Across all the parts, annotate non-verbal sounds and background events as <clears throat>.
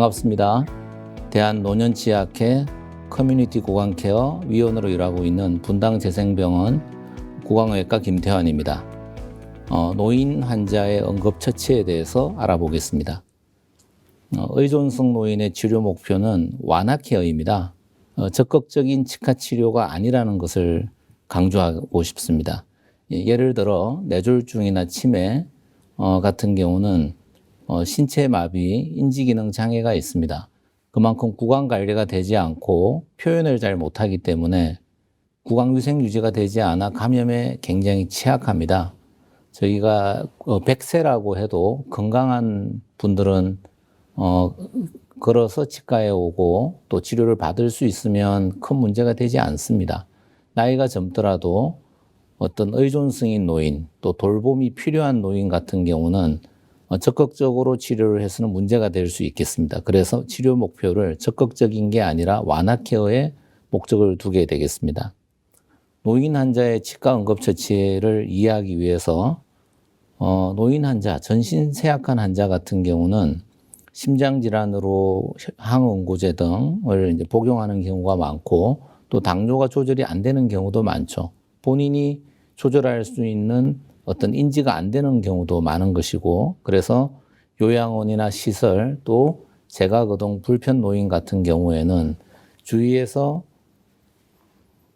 반갑습니다. 대한노년치약회 커뮤니티 구강케어 위원으로 일하고 있는 분당재생병원 구강외과 김태환입니다. 어, 노인 환자의 응급처치에 대해서 알아보겠습니다. 어, 의존성 노인의 치료 목표는 완화 케어입니다. 어, 적극적인 치과 치료가 아니라는 것을 강조하고 싶습니다. 예, 예를 들어 뇌졸중이나 치매 어, 같은 경우는 어, 신체 마비, 인지 기능 장애가 있습니다. 그만큼 구강 관리가 되지 않고 표현을 잘 못하기 때문에 구강 위생 유지가 되지 않아 감염에 굉장히 취약합니다. 저희가 어, 100세라고 해도 건강한 분들은 어, 걸어서 치과에 오고 또 치료를 받을 수 있으면 큰 문제가 되지 않습니다. 나이가 젊더라도 어떤 의존성인 노인 또 돌봄이 필요한 노인 같은 경우는 어, 적극적으로 치료를 해서는 문제가 될 수 있겠습니다. 그래서 치료 목표를 적극적인 게 아니라 완화 케어에 목적을 두게 되겠습니다. 노인 환자의 치과 응급처치를 이해하기 위해서 어, 노인 환자, 전신 쇠약한 환자 같은 경우는 심장 질환으로 항응고제 등을 복용하는 경우가 많고 또 당뇨가 조절이 안 되는 경우도 많죠. 본인이 조절할 수 있는 어떤 인지가 안 되는 경우도 많은 것이고 그래서 요양원이나 시설 또 재가거동 불편 노인 같은 경우에는 주위에서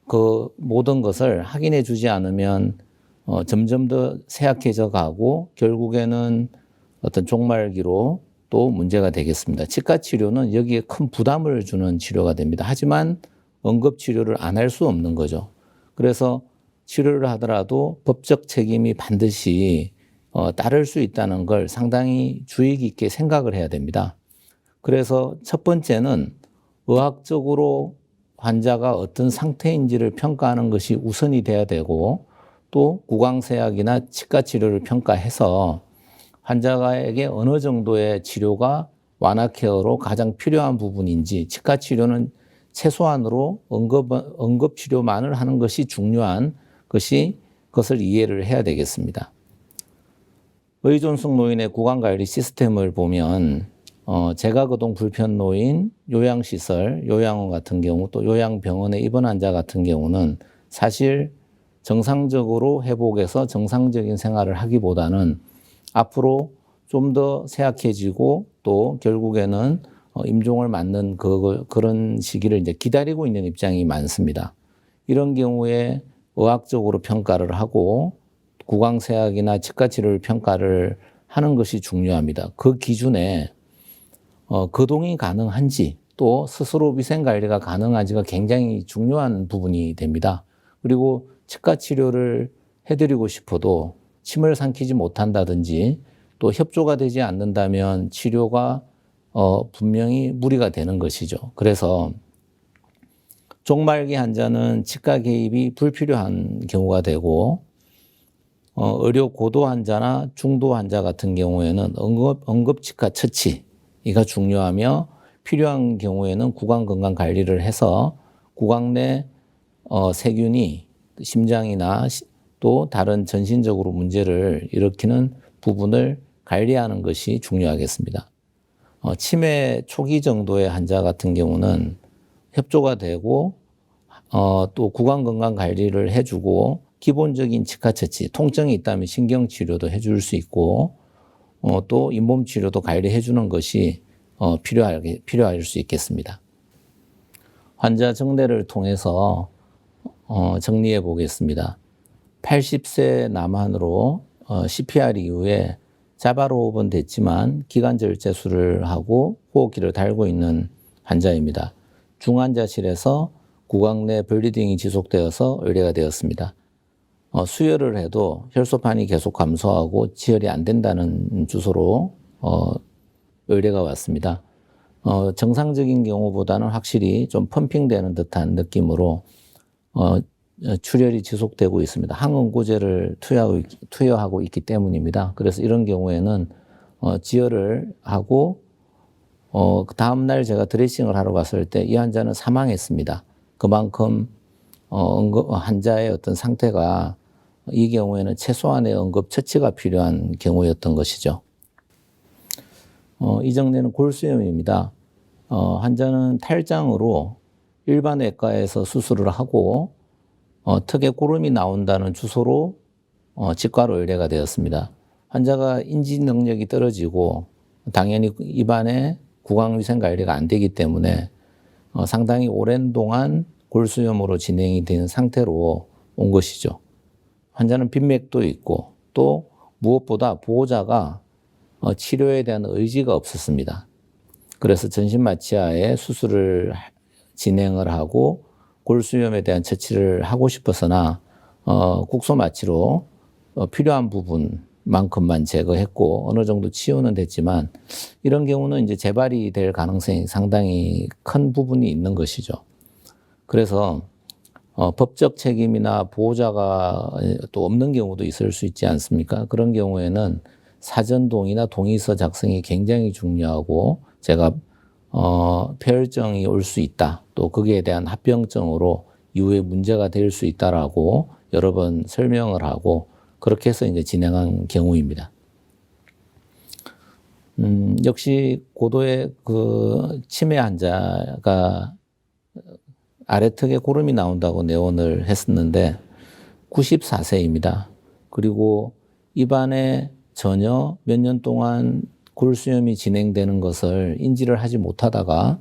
그 모든 것을 확인해 주지 않으면 어, 점점 더 쇠약해져 가고 결국에는 어떤 종말기로 또 문제가 되겠습니다. 치과 치료는 여기에 큰 부담을 주는 치료가 됩니다. 하지만 응급 치료를 안 할 수 없는 거죠. 그래서 치료를 하더라도 법적 책임이 반드시 어, 따를 수 있다는 걸 상당히 주의 깊게 생각을 해야 됩니다. 그래서 첫 번째는 의학적으로 환자가 어떤 상태인지를 평가하는 것이 우선이 돼야 되고 또 구강세약이나 치과 치료를 평가해서 환자에게 어느 정도의 치료가 완화 케어로 가장 필요한 부분인지 치과 치료는 최소한으로 응급, 응급 치료만을 하는 것이 중요한 것이 그것을 이해를 해야 되겠습니다. 의존성 노인의 구강관리 시스템을 보면 어, 재가거동 불편 노인, 요양시설, 요양원 같은 경우 또 요양병원에 입원 환자 같은 경우는 사실 정상적으로 회복해서 정상적인 생활을 하기보다는 앞으로 좀더 쇠약해지고 또 결국에는 어, 임종을 맞는 그, 그런 시기를 이제 기다리고 있는 입장이 많습니다. 이런 경우에 의학적으로 평가를 하고 구강세약이나 치과치료를 평가를 하는 것이 중요합니다. 그 기준에 어, 거동이 가능한지 또 스스로 위생관리가 가능한지가 굉장히 중요한 부분이 됩니다. 그리고 치과치료를 해드리고 싶어도 침을 삼키지 못한다든지 또 협조가 되지 않는다면 치료가 어, 분명히 무리가 되는 것이죠. 그래서 종말기 환자는 치과 개입이 불필요한 경우가 되고 어, 의료 고도 환자나 중도 환자 같은 경우에는 응급, 응급치과 처치가 중요하며 필요한 경우에는 구강 건강 관리를 해서 구강 내 어, 세균이 심장이나 또 다른 전신적으로 문제를 일으키는 부분을 관리하는 것이 중요하겠습니다. 어, 치매 초기 정도의 환자 같은 경우는 협조가 되고 어, 또 구강 건강 관리를 해주고 기본적인 치과 처치, 통증이 있다면 신경 치료도 해줄 수 있고 어, 또 잇몸 치료도 관리해 주는 것이 어, 필요하게 필요할 수 있겠습니다. 환자 정례를 통해서 어, 정리해 보겠습니다. 80세 남한으로 어, CPR 이후에 자바로흡은 됐지만 기관절 제술을 하고 호흡기를 달고 있는 환자입니다. 중환자실에서 구강 내 블리딩이 지속되어서 의뢰가 되었습니다. 어, 수혈을 해도 혈소판이 계속 감소하고 지혈이 안 된다는 주소로 어, 의뢰가 왔습니다. 어, 정상적인 경우보다는 확실히 좀 펌핑되는 듯한 느낌으로 어, 출혈이 지속되고 있습니다. 항응고제를 투여하고 있기 때문입니다. 그래서 이런 경우에는 어, 지혈을 하고 어, 그 다음날 제가 드레싱을 하러 갔을 때 이 환자는 사망했습니다. 그만큼 어, 환자의 어떤 상태가 이 경우에는 최소한의 응급 처치가 필요한 경우였던 것이죠. 어, 이 정도는 골수염입니다. 어, 환자는 탈장으로 일반 외과에서 수술을 하고 어, 턱에 고름이 나온다는 주소로 어, 치과로 의뢰가 되었습니다. 환자가 인지 능력이 떨어지고 당연히 입안에 구강위생 관리가 안 되기 때문에 어, 상당히 오랜 동안 골수염으로 진행이 된 상태로 온 것이죠. 환자는 빈맥도 있고 또 무엇보다 보호자가 어, 치료에 대한 의지가 없었습니다. 그래서 전신마취하에 수술을 하- 진행을 하고 골수염에 대한 처치를 하고 싶었으나 어, 국소마취로 어, 필요한 부분 만큼만 제거했고 어느 정도 치유는 됐지만 이런 경우는 이제 재발이 될 가능성이 상당히 큰 부분이 있는 것이죠. 그래서 어, 법적 책임이나 보호자가 또 없는 경우도 있을 수 있지 않습니까? 그런 경우에는 사전 동의나 동의서 작성이 굉장히 중요하고 제가 어, 폐혈증이 올 수 있다. 또 거기에 대한 합병증으로 이후에 문제가 될 수 있다라고 여러 번 설명을 하고 그렇게 해서 이제 진행한 경우입니다. 음, 역시 고도의 그 치매 환자가 아래턱에 고름이 나온다고 내원을 했었는데 94세입니다. 그리고 입안에 전혀 몇 년 동안 골수염이 진행되는 것을 인지를 하지 못하다가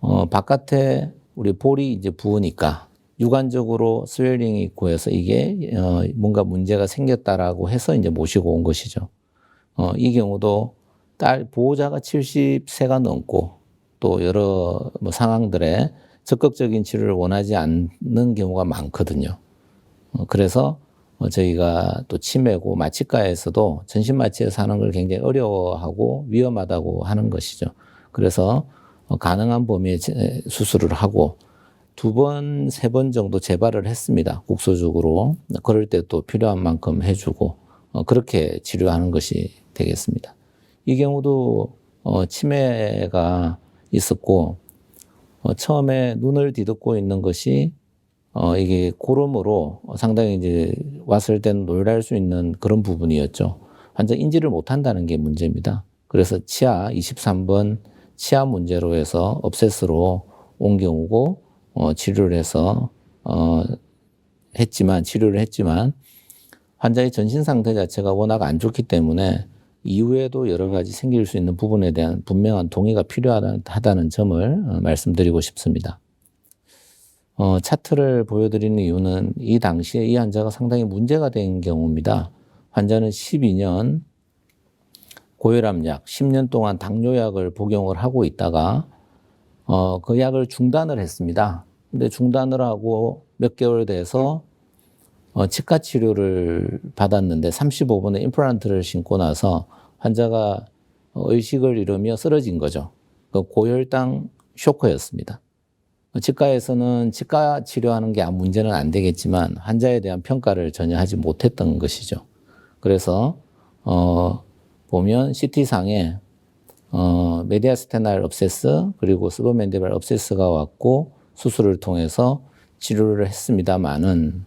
어, 바깥에 우리 볼이 이제 부으니까 유관적으로 스웰링이 있고 해서 이게 어, 뭔가 문제가 생겼다라고 해서 이제 모시고 온 것이죠. 어, 이 경우도 딸 보호자가 70세가 넘고 또 여러 뭐 상황들에 적극적인 치료를 원하지 않는 경우가 많거든요. 어, 그래서 어, 저희가 또 치매고 마취과에서도 전신 마취에서 하는 걸 굉장히 어려워하고 위험하다고 하는 것이죠. 그래서 어, 가능한 범위의 제- 수술을 하고 두 번, 세 번 정도 재발을 했습니다. 국소적으로. 그럴 때 또 필요한 만큼 해주고 어, 그렇게 치료하는 것이 되겠습니다. 이 경우도 어, 치매가 있었고 어, 처음에 눈을 뒤덮고 있는 것이 어, 이게 고름으로 상당히 이제 왔을 때는 놀랄 수 있는 그런 부분이었죠. 환자 인지를 못한다는 게 문제입니다. 그래서 치아 23번 치아 문제로 해서 업세스로 온 경우고 어, 치료를 해서 어, 했지만 치료를 했지만 환자의 전신 상태 자체가 워낙 안 좋기 때문에 이후에도 여러 가지 생길 수 있는 부분에 대한 분명한 동의가 필요하다는 점을 어, 말씀드리고 싶습니다. 어, 차트를 보여드리는 이유는 이 당시에 이 환자가 상당히 문제가 된 경우입니다. 환자는 12년 고혈압약, 10년 동안 당뇨약을 복용을 하고 있다가 어, 그 약을 중단을 했습니다. 근데 중단을 하고 몇 개월 돼서 어, 치과 치료를 받았는데 35분의 임플란트를 신고 나서 환자가 어, 의식을 잃으며 쓰러진 거죠. 그 고혈당 쇼크였습니다. 치과에서는 치과 치료하는 게 문제는 안 되겠지만 환자에 대한 평가를 전혀 하지 못했던 것이죠. 그래서 어 보면 CT 상에 어 메디아스테날 업세스 그리고 스버맨디발 업세스가 왔고 수술을 통해서 치료를 했습니다만은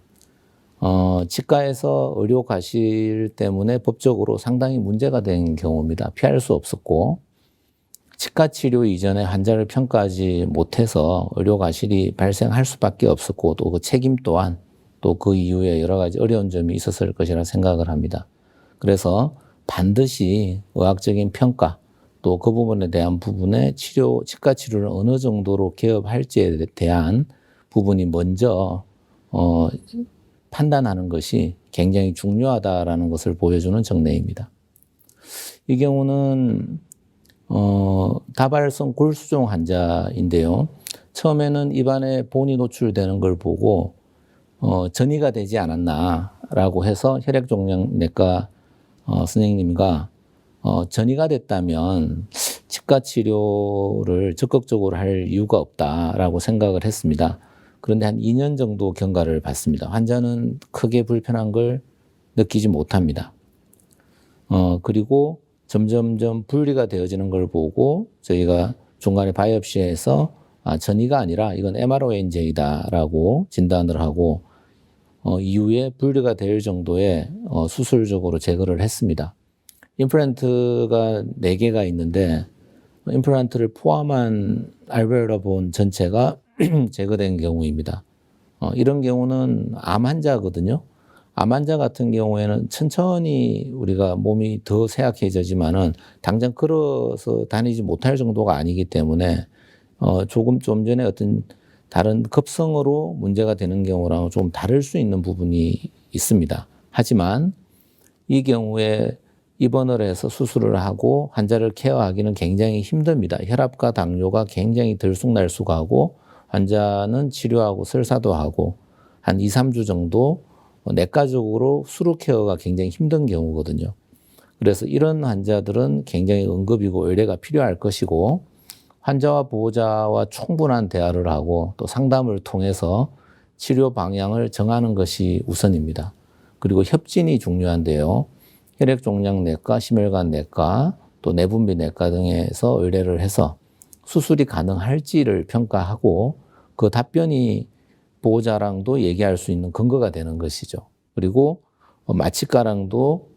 어 치과에서 의료 과실 때문에 법적으로 상당히 문제가 된 경우입니다. 피할 수 없었고 치과 치료 이전에 환자를 평가하지 못해서 의료 과실이 발생할 수밖에 없었고 또 그 책임 또한 또 그 이후에 여러 가지 어려운 점이 있었을 것이라 생각을 합니다. 그래서 반드시 의학적인 평가 또 그 부분에 대한 부분에 치료 치과 치료를 어느 정도로 개업할지에 대한 부분이 먼저 어, 판단하는 것이 굉장히 중요하다라는 것을 보여주는 정례입니다. 이 경우는 어, 다발성 골수종 환자인데요. 처음에는 입안에 본이 노출되는 걸 보고 어, 전이가 되지 않았나라고 해서 혈액종양내과 어, 선생님과 어, 전이가 됐다면 치과 치료를 적극적으로 할 이유가 없다라고 생각을 했습니다. 그런데 한 2년 정도 경과를 받습니다. 환자는 크게 불편한 걸 느끼지 못합니다. 어, 그리고 점점점 분리가 되어지는 걸 보고 저희가 중간에 바이옵시에서 아, 전이가 아니라 이건 MRONJ다라고 진단을 하고 어, 이후에 분리가 될 정도의 어, 수술적으로 제거를 했습니다. 임플란트가 4개가 있는데 임플란트를 포함한 알베올라 본 전체가 <clears throat> 제거된 경우입니다. 어, 이런 경우는 암 환자거든요. 암 환자 같은 경우에는 천천히 우리가 몸이 더 쇠약해지지만은 당장 걸어서 다니지 못할 정도가 아니기 때문에 어, 조금 좀 전에 어떤 다른 급성으로 문제가 되는 경우랑 좀 다를 수 있는 부분이 있습니다. 하지만 이 경우에 입원을 해서 수술을 하고 환자를 케어하기는 굉장히 힘듭니다. 혈압과 당뇨가 굉장히 들쑥날쑥하고 환자는 치료하고 설사도 하고 한 2, 3주 정도 내과적으로 수루 케어가 굉장히 힘든 경우거든요. 그래서 이런 환자들은 굉장히 응급이고 의뢰가 필요할 것이고 환자와 보호자와 충분한 대화를 하고 또 상담을 통해서 치료 방향을 정하는 것이 우선입니다. 그리고 협진이 중요한데요. 혈액종양내과, 심혈관 내과, 또 내분비 내과 등에서 의뢰를 해서 수술이 가능할지를 평가하고 그 답변이 보호자랑도 얘기할 수 있는 근거가 되는 것이죠. 그리고 어, 마취과랑도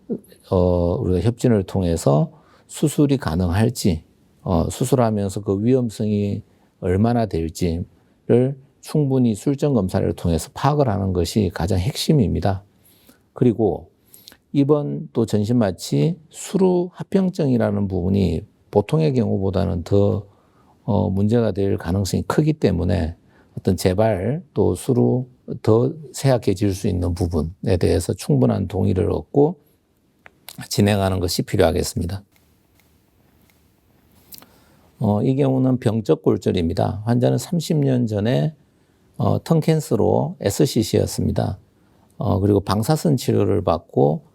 어, 우리가 협진을 통해서 수술이 가능할지, 어, 수술하면서 그 위험성이 얼마나 될지를 충분히 술정 검사를 통해서 파악을 하는 것이 가장 핵심입니다. 그리고 이번 또 전신 마취 수루 합병증이라는 부분이 보통의 경우보다는 더 어, 문제가 될 가능성이 크기 때문에 어떤 재발 또 수루 더 쇠약해질 수 있는 부분에 대해서 충분한 동의를 얻고 진행하는 것이 필요하겠습니다. 어, 이 경우는 병적 골절입니다. 환자는 30년 전에 어, 턴 캔서로 SCC였습니다. 어, 그리고 방사선 치료를 받고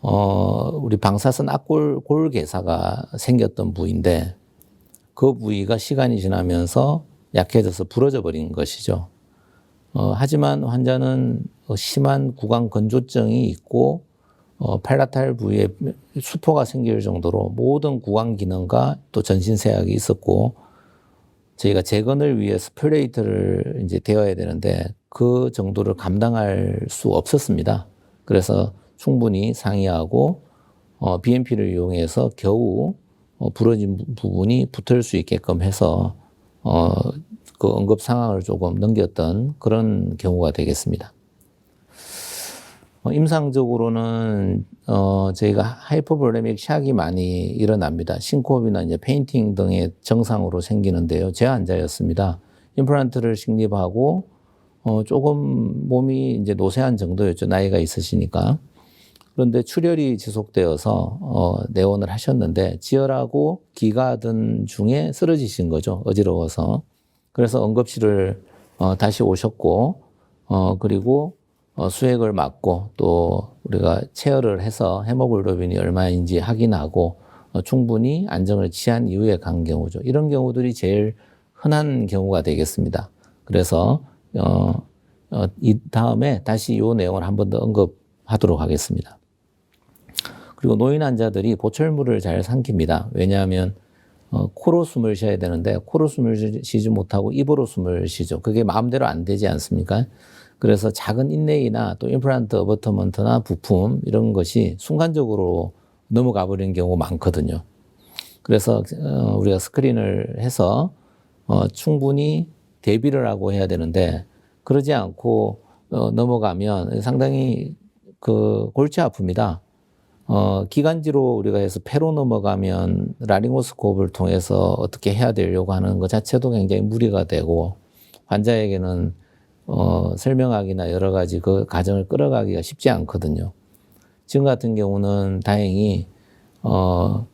어, 우리 방사선 악골 골개사가 생겼던 부위인데 그 부위가 시간이 지나면서 약해져서 부러져 버린 것이죠. 어, 하지만 환자는 심한 구강 건조증이 있고 어, 팔라탈 부위에 수포가 생길 정도로 모든 구강 기능과 또 전신 세약이 있었고 저희가 재건을 위해서 플레이트를 이제 되어야 되는데 그 정도를 감당할 수 없었습니다. 그래서 충분히 상의하고 어, BMP를 이용해서 겨우 어, 부러진 부분이 붙을 수 있게끔 해서 어, 그 응급 상황을 조금 넘겼던 그런 경우가 되겠습니다. 어, 임상적으로는 어, 저희가 하이퍼볼레믹 샥이 많이 일어납니다. 신코업이나 이제 페인팅 등의 정상으로 생기는데요. 제 환자였습니다. 임플란트를 식립하고 어, 조금 몸이 이제 노쇠한 정도였죠. 나이가 있으시니까. 그런데 출혈이 지속되어서 어, 내원을 하셨는데 지혈하고 기가 든 중에 쓰러지신 거죠. 어지러워서. 그래서 응급실을 어, 다시 오셨고 어, 그리고 어, 수액을 맞고 또 우리가 체열을 해서 헤모글로빈이 얼마인지 확인하고 어, 충분히 안정을 취한 이후에 간 경우죠. 이런 경우들이 제일 흔한 경우가 되겠습니다. 그래서 어, 어, 이 다음에 다시 이 내용을 한 번 더 언급하도록 하겠습니다. 그리고 노인 환자들이 보철물을 잘 삼킵니다. 왜냐하면 어, 코로 숨을 쉬어야 되는데 코로 숨을 쉬지 못하고 입으로 숨을 쉬죠. 그게 마음대로 안 되지 않습니까? 그래서 작은 인레이나 또 임플란트 어버터먼트나 부품 이런 것이 순간적으로 넘어가 버리는 경우가 많거든요. 그래서 어, 우리가 스크린을 해서 어, 충분히 대비를 하고 해야 되는데 그러지 않고 어, 넘어가면 상당히 그 골치 아픕니다. 어, 기관지로 우리가 해서 폐로 넘어가면 라링오스코프를 통해서 어떻게 해야 되려고 하는 것 자체도 굉장히 무리가 되고 환자에게는 어, 설명하기나 여러 가지 그 과정을 끌어가기가 쉽지 않거든요. 지금 같은 경우는 다행히 어,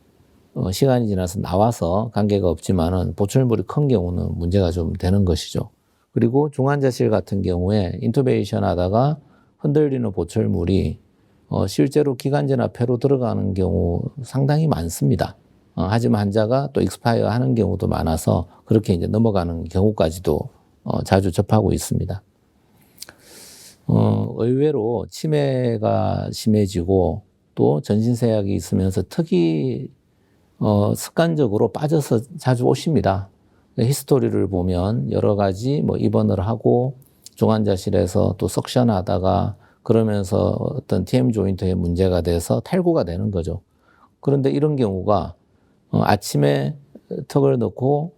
어, 시간이 지나서 나와서 관계가 없지만은 보철물이 큰 경우는 문제가 좀 되는 것이죠. 그리고 중환자실 같은 경우에 인투베이션 하다가 흔들리는 보철물이 어, 실제로 기관지나 폐로 들어가는 경우 상당히 많습니다. 어, 하지만 환자가 또 익스파이어 하는 경우도 많아서 그렇게 이제 넘어가는 경우까지도 어, 자주 접하고 있습니다. 어, 의외로 치매가 심해지고 또 전신세약이 있으면서 특히 어, 습관적으로 빠져서 자주 오십니다. 히스토리를 보면 여러 가지 뭐 입원을 하고 중환자실에서 또 석션하다가 그러면서 어떤 TM 조인트에 문제가 돼서 탈구가 되는 거죠. 그런데 이런 경우가 어, 아침에 턱을 넣고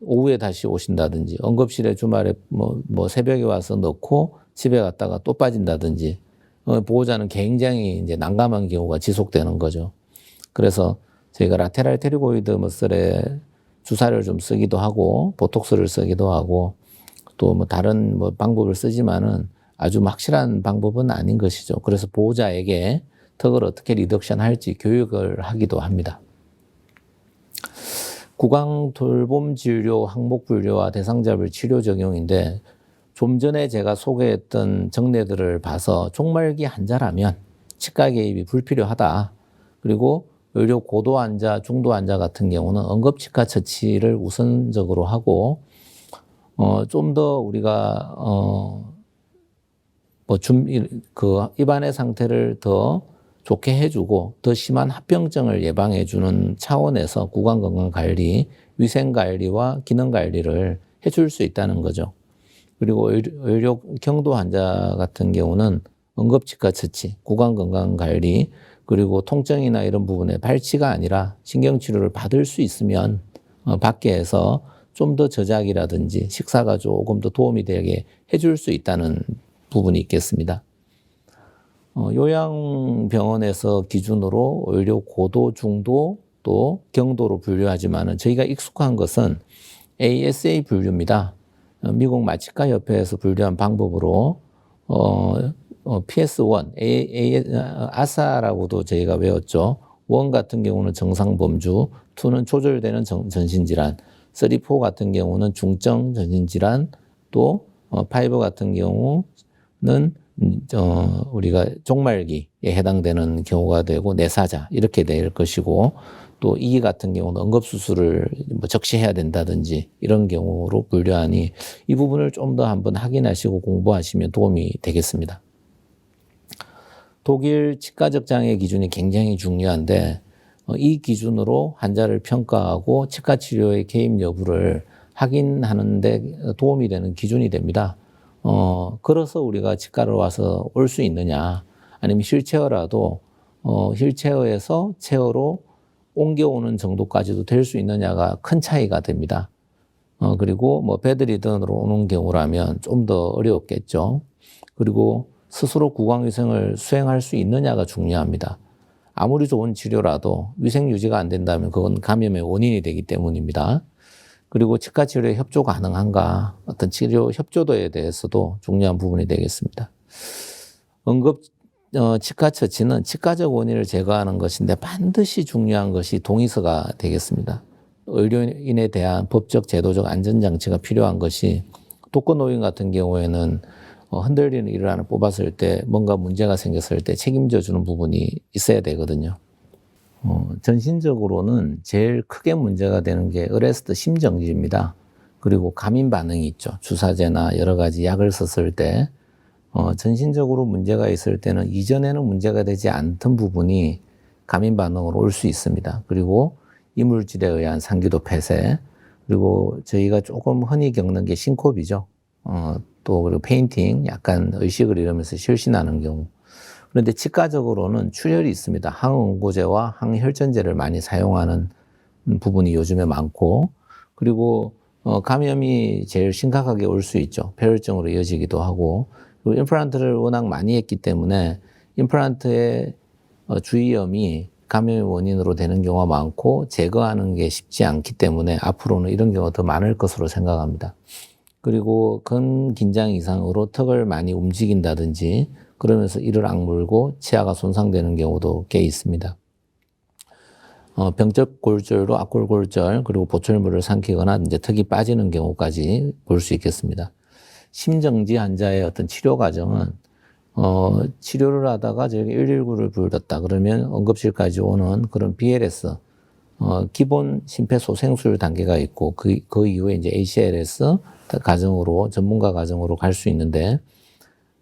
오후에 다시 오신다든지 응급실에 주말에 뭐, 뭐 새벽에 와서 넣고 집에 갔다가 또 빠진다든지 어, 보호자는 굉장히 이제 난감한 경우가 지속되는 거죠. 그래서 저희가 라테랄 테리고이드 머슬에 주사를 좀 쓰기도 하고 보톡스를 쓰기도 하고 또 뭐 다른 뭐 방법을 쓰지만은 아주 확실한 방법은 아닌 것이죠. 그래서 보호자에게 턱을 어떻게 리덕션 할지 교육을 하기도 합니다. 구강 돌봄 진료, 항목 분류와 대상자별 치료 적용인데 좀 전에 제가 소개했던 정례들을 봐서 종말기 환자라면 치과 개입이 불필요하다. 그리고 의료 고도 환자, 중도 환자 같은 경우는 응급치과 처치를 우선적으로 하고 어, 좀 더 우리가 어, 뭐 준, 그 입안의 상태를 더 좋게 해주고 더 심한 합병증을 예방해주는 차원에서 구강 건강 관리, 위생 관리와 기능 관리를 해줄 수 있다는 거죠. 그리고 의료 경도 환자 같은 경우는 응급치과 처치, 구강 건강 관리, 그리고 통증이나 이런 부분에 발치가 아니라 신경 치료를 받을 수 있으면 어, 밖에서 좀 더 저작이라든지 식사가 조금 더 도움이 되게 해줄 수 있다는 부분이 있겠습니다. 어, 요양병원에서 기준으로 의료 고도, 중도 또 경도로 분류하지만은 저희가 익숙한 것은 ASA 분류입니다. 어, 미국 마취과 협회에서 분류한 방법으로 어, 어, PS1, A, A, 아사라고도 저희가 외웠죠. 원 같은 경우는 정상 범주, 2는 조절되는 정, 전신질환, 3, 4 같은 경우는 중증 전신질환, 또 어, 5 같은 경우는 어, 우리가 종말기에 해당되는 경우가 되고 내사자 이렇게 될 것이고 또 이 같은 경우는 응급수술을 뭐 적시해야 된다든지 이런 경우로 분류하니 이 부분을 좀 더 한번 확인하시고 공부하시면 도움이 되겠습니다. 독일 치과적 장애 기준이 굉장히 중요한데 어, 이 기준으로 환자를 평가하고 치과 치료의 개입 여부를 확인하는데 도움이 되는 기준이 됩니다. 어, 걸어서 우리가 치과를 와서 올 수 있느냐, 아니면 휠체어라도 어, 휠체어에서 체어로 옮겨오는 정도까지도 될 수 있느냐가 큰 차이가 됩니다. 어, 그리고 뭐 배드리던으로 오는 경우라면 좀 더 어려웠겠죠. 그리고 스스로 구강위생을 수행할 수 있느냐가 중요합니다. 아무리 좋은 치료라도 위생 유지가 안 된다면 그건 감염의 원인이 되기 때문입니다. 그리고 치과 치료에 협조 가능한가 어떤 치료 협조도에 대해서도 중요한 부분이 되겠습니다. 응급 어, 치과 처치는 치과적 원인을 제거하는 것인데 반드시 중요한 것이 동의서가 되겠습니다. 의료인에 대한 법적 제도적 안전장치가 필요한 것이 독거노인 같은 경우에는 어, 흔들리는 일을 하나 뽑았을 때 뭔가 문제가 생겼을 때 책임져 주는 부분이 있어야 되거든요. 어, 전신적으로는 제일 크게 문제가 되는 게 어레스트 심정지입니다. 그리고 감인 반응이 있죠. 주사제나 여러 가지 약을 썼을 때 어, 전신적으로 문제가 있을 때는 이전에는 문제가 되지 않던 부분이 감인 반응으로 올 수 있습니다. 그리고 이물질에 의한 상기도 폐쇄, 그리고 저희가 조금 흔히 겪는 게 싱콥이죠. 어, 또 그리고 페인팅, 약간 의식을 잃으면서 실신하는 경우. 그런데 치과적으로는 출혈이 있습니다. 항응고제와 항혈전제를 많이 사용하는 부분이 요즘에 많고, 그리고 어, 감염이 제일 심각하게 올 수 있죠. 폐혈증으로 이어지기도 하고, 그리고 임플란트를 워낙 많이 했기 때문에 임플란트의 어, 주위염이 감염의 원인으로 되는 경우가 많고 제거하는 게 쉽지 않기 때문에 앞으로는 이런 경우가 더 많을 것으로 생각합니다. 그리고 근긴장 이상으로 턱을 많이 움직인다든지 그러면서 이를 악물고 치아가 손상되는 경우도 꽤 있습니다. 어, 병적 골절로 악골 골절 그리고 보철물을 삼키거나 이제 턱이 빠지는 경우까지 볼 수 있겠습니다. 심정지 환자의 어떤 치료 과정은 어, 치료를 하다가 저기 119를 불렀다 그러면 응급실까지 오는 그런 BLS 어, 기본 심폐소생술 단계가 있고 그, 그 이후에 이제 ACLS 과정으로 전문가 과정으로 갈 수 있는데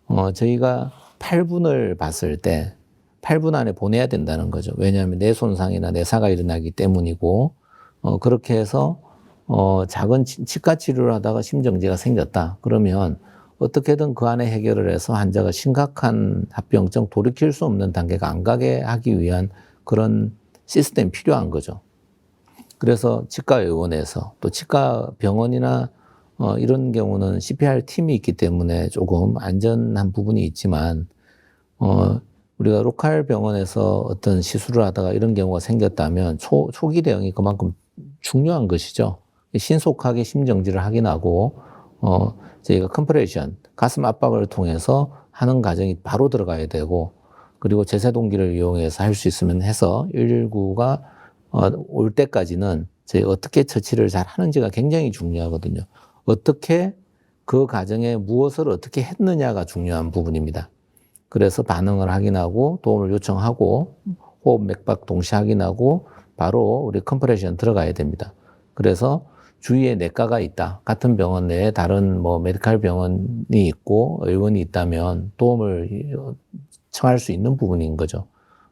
어, 저희가 8분을 봤을 때 8분 안에 보내야 된다는 거죠. 왜냐하면 내 손상이나 내사가 일어나기 때문이고 어, 그렇게 해서 어, 작은 치과 치료를 하다가 심정지가 생겼다. 그러면 어떻게든 그 안에 해결을 해서 환자가 심각한 합병증 돌이킬 수 없는 단계가 안 가게 하기 위한 그런 시스템이 필요한 거죠. 그래서 치과 의원에서 또 치과 병원이나 어, 이런 경우는 CPR 팀이 있기 때문에 조금 안전한 부분이 있지만 어, 우리가 로컬 병원에서 어떤 시술을 하다가 이런 경우가 생겼다면 초, 초기 대응이 그만큼 중요한 것이죠. 신속하게 심정지를 확인하고 어, 저희가 컴프레션, 가슴 압박을 통해서 하는 과정이 바로 들어가야 되고 그리고 제세동기를 이용해서 할 수 있으면 해서 119가 어, 올 때까지는 저희 어떻게 처치를 잘 하는지가 굉장히 중요하거든요. 어떻게 그 과정에 무엇을 어떻게 했느냐가 중요한 부분입니다. 그래서 반응을 확인하고 도움을 요청하고 호흡 맥박 동시 확인하고 바로 우리 컴프레션 들어가야 됩니다. 그래서 주위에 내과가 있다. 같은 병원 내에 다른 뭐 메디칼 병원이 있고 의원이 있다면 도움을 청할 수 있는 부분인 거죠.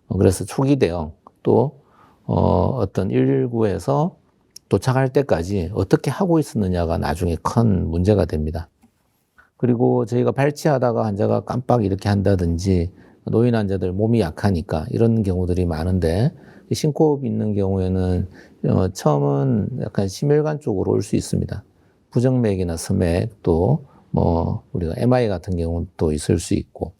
어, 그래서 초기 대응 또 어, 어떤 119에서 도착할 때까지 어떻게 하고 있었느냐가 나중에 큰 문제가 됩니다. 그리고 저희가 발치하다가 환자가 깜빡 이렇게 한다든지 노인 환자들 몸이 약하니까 이런 경우들이 많은데 신코흡 있는 경우에는 어, 처음은 약간 심혈관 쪽으로 올 수 있습니다. 부정맥이나 스맥 또 뭐 우리가 MI 같은 경우는 또 있을 수 있고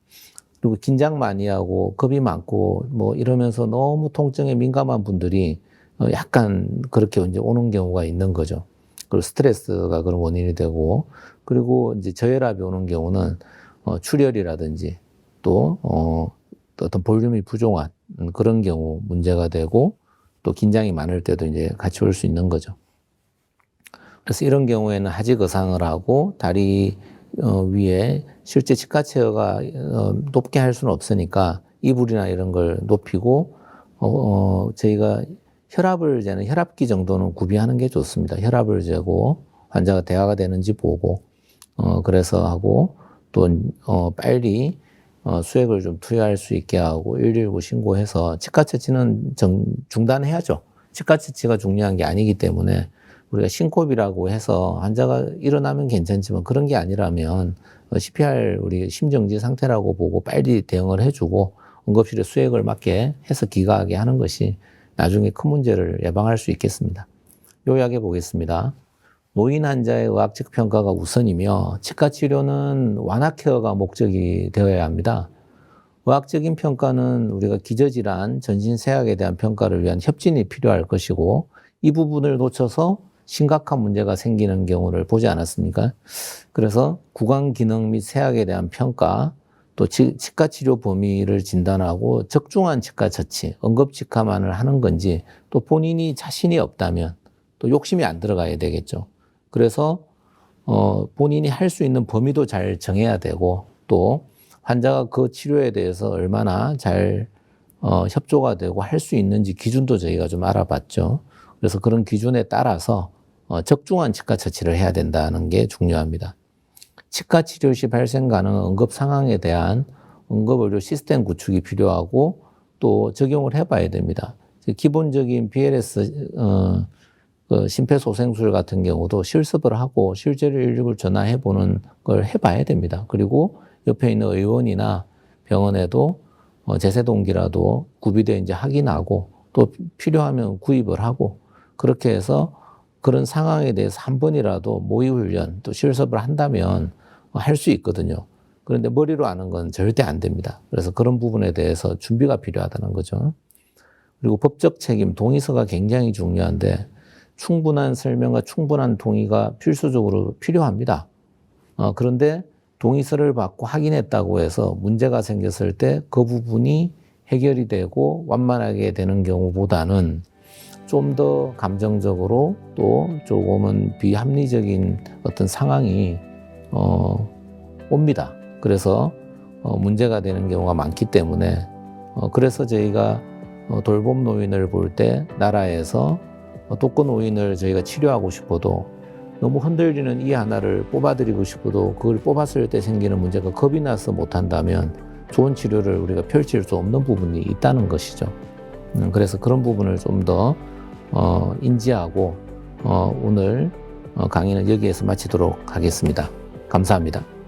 그리고 긴장 많이 하고 겁이 많고 뭐 이러면서 너무 통증에 민감한 분들이 어, 약간 그렇게 이제 오는 경우가 있는 거죠. 그리고 스트레스가 그런 원인이 되고 그리고 이제 저혈압이 오는 경우는 어, 출혈이라든지 또 어, 어떤 볼륨이 부족한 그런 경우 문제가 되고 또 긴장이 많을 때도 이제 같이 올 수 있는 거죠. 그래서 이런 경우에는 하지 거상을 하고 다리 어, 위에 실제 치과 체어가 어, 높게 할 수는 없으니까 이불이나 이런 걸 높이고 어, 어, 저희가 혈압을 재는 혈압기 정도는 구비하는 게 좋습니다. 혈압을 재고 환자가 대화가 되는지 보고 어, 그래서 하고 또 어, 빨리 어, 수액을 좀 투여할 수 있게 하고 119 신고해서 치과 처치는 정, 중단해야죠. 치과 처치가 중요한 게 아니기 때문에 우리가 신코비라고 해서 환자가 일어나면 괜찮지만 그런 게 아니라면 CPR 우리 심정지 상태라고 보고 빨리 대응을 해주고 응급실에 수액을 맞게 해서 기가하게 하는 것이 나중에 큰 문제를 예방할 수 있겠습니다. 요약해 보겠습니다. 노인 환자의 의학적 평가가 우선이며 치과 치료는 완화 케어가 목적이 되어야 합니다. 의학적인 평가는 우리가 기저질환, 전신 세약에 대한 평가를 위한 협진이 필요할 것이고 이 부분을 놓쳐서 심각한 문제가 생기는 경우를 보지 않았습니까? 그래서 구강 기능 및 세약에 대한 평가, 또 치과 치료 범위를 진단하고 적중한 치과 처치, 응급 치과만을 하는 건지 또 본인이 자신이 없다면 또 욕심이 안 들어가야 되겠죠. 그래서 어 본인이 할 수 있는 범위도 잘 정해야 되고 또 환자가 그 치료에 대해서 얼마나 잘 어, 협조가 되고 할 수 있는지 기준도 저희가 좀 알아봤죠. 그래서 그런 기준에 따라서 어, 적중한 치과 처치를 해야 된다는 게 중요합니다. 치과 치료 시 발생 가능한 응급 상황에 대한 응급의료 시스템 구축이 필요하고 또 적용을 해봐야 됩니다. 기본적인 BLS 어, 그 심폐소생술 같은 경우도 실습을 하고 실제로 119를 전화해 보는 걸 해봐야 됩니다. 그리고 옆에 있는 의원이나 병원에도 어, 제세동기라도 구비돼 이제 확인하고 또 필요하면 구입을 하고 그렇게 해서 그런 상황에 대해서 한 번이라도 모의훈련 또 실습을 한다면 할 수 있거든요. 그런데 머리로 아는 건 절대 안 됩니다. 그래서 그런 부분에 대해서 준비가 필요하다는 거죠. 그리고 법적 책임, 동의서가 굉장히 중요한데 충분한 설명과 충분한 동의가 필수적으로 필요합니다. 어, 그런데 동의서를 받고 확인했다고 해서 문제가 생겼을 때 그 부분이 해결이 되고 완만하게 되는 경우보다는 좀 더 감정적으로 또 조금은 비합리적인 어떤 상황이 어, 옵니다. 그래서 어, 문제가 되는 경우가 많기 때문에 어, 그래서 저희가 어, 돌봄 노인을 볼 때 나라에서 어, 독거 노인을 저희가 치료하고 싶어도 너무 흔들리는 이 하나를 뽑아드리고 싶어도 그걸 뽑았을 때 생기는 문제가 겁이 나서 못한다면 좋은 치료를 우리가 펼칠 수 없는 부분이 있다는 것이죠. 음, 그래서 그런 부분을 좀더 어, 인지하고 어, 오늘 어, 강의는 여기에서 마치도록 하겠습니다. 감사합니다.